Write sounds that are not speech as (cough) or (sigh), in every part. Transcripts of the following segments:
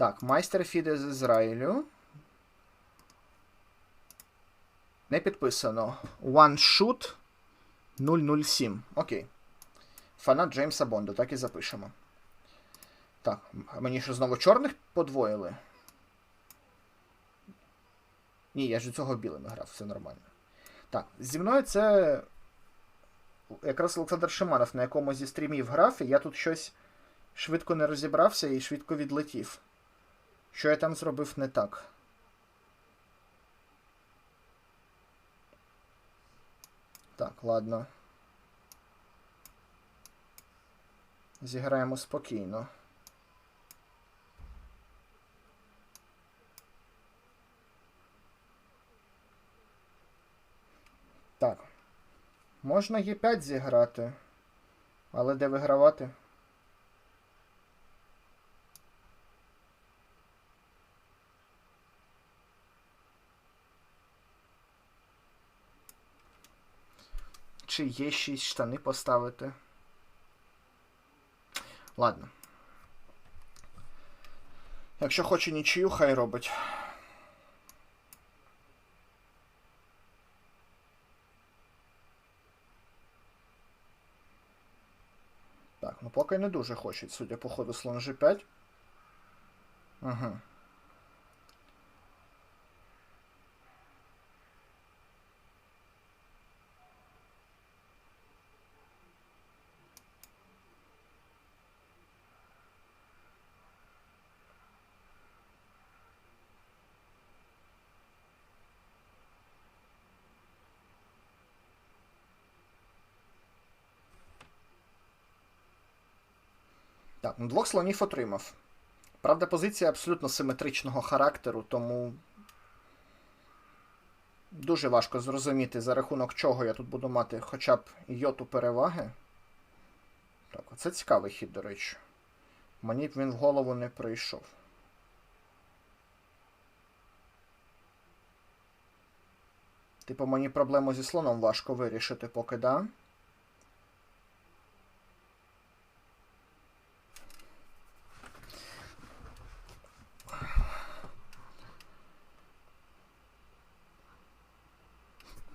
Так, майстер Фіде з Ізраїлю. Не підписано. One Shoot 007. Окей. Фанат Джеймса Бонду, так і запишемо. Так, мені що знову чорних подвоїли? Ні, я ж до цього білими грав, все нормально. Так, зі мною це якраз Олександр Шиманов, на якому зі стрімів грав, і я тут щось швидко не розібрався і швидко відлетів. Що я там зробив не так? Так, ладно. Зіграємо спокійно. Так. Можна Е5 зіграти. Але де вигравати? Чи є 6 штани поставити? Ладно. Якщо хоче нічию, хай робить. Так, ну поки не дуже хочуть, судя по ходу слон G5. Угу. Так, ну двох слонів отримав. Правда, позиція абсолютно симетричного характеру, тому дуже важко зрозуміти, за рахунок чого я тут буду мати хоча б йоту переваги. Так, оце цікавий хід, до речі. Мені б він в голову не прийшов. Типу, мені проблему зі слоном важко вирішити, поки да.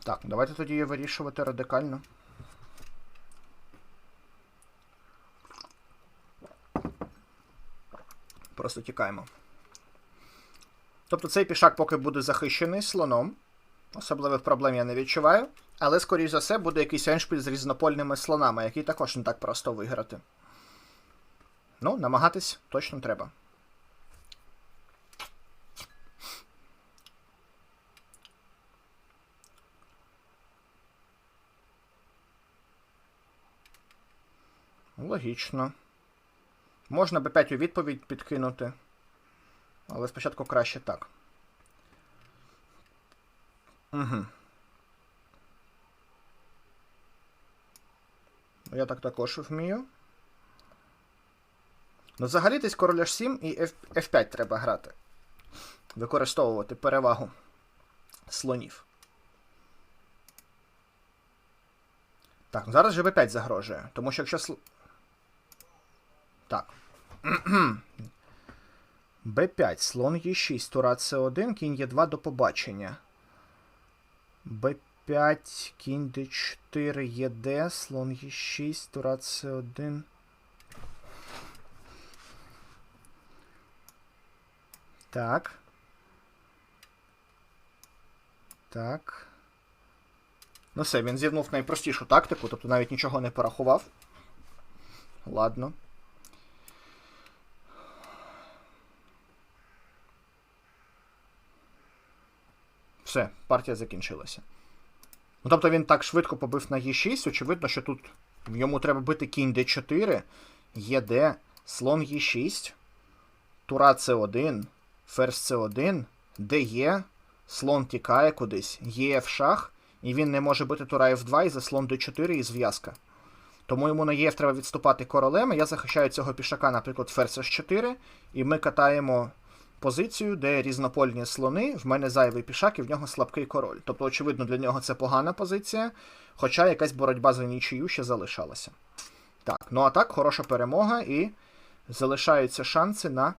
Так, давайте тоді її вирішувати радикально. Просто тікаємо. Тобто цей пішак поки буде захищений слоном. Особливих проблем я не відчуваю. Але, скоріш за все, буде якийсь еншпіль з різнопольними слонами, який також не так просто виграти. Ну, намагатись точно треба. Логічно. Можна b5 у відповідь підкинути. Але спочатку краще так. Угу. Я так також вмію. Ну, взагалі десь король H7 і F, F5 треба грати. Використовувати перевагу слонів. Так, ну зараз же b5 загрожує. Тому що якщо. Так. (clears throat) Б5, слон Е6, тура С1, кінь Е2 до побачення. Б5, кінь Д4, ЄД, слон Е6, тура С1. Так. Так. Ну все, він зівнув найпростішу тактику, тобто навіть нічого не порахував. Ладно. Все, партія закінчилася. Ну, тобто він так швидко побив на Е6, очевидно, що тут йому треба бити кінь Д4, ЄД, слон Е6, тура С1, ферзь С1, ДЕ, слон тікає кудись, Є в шах, і він не може бити тура F2 і за слон Д4 і зв'язка. Тому йому на ЄФ треба відступати королем. Я захищаю цього пішака, наприклад, ферзь H4, і ми катаємо позицію, де різнопольні слони, в мене зайвий пішак і в нього слабкий король. Тобто, очевидно, для нього це погана позиція, хоча якась боротьба за нічию ще залишалася. Так, ну а так, хороша перемога, і залишаються шанси на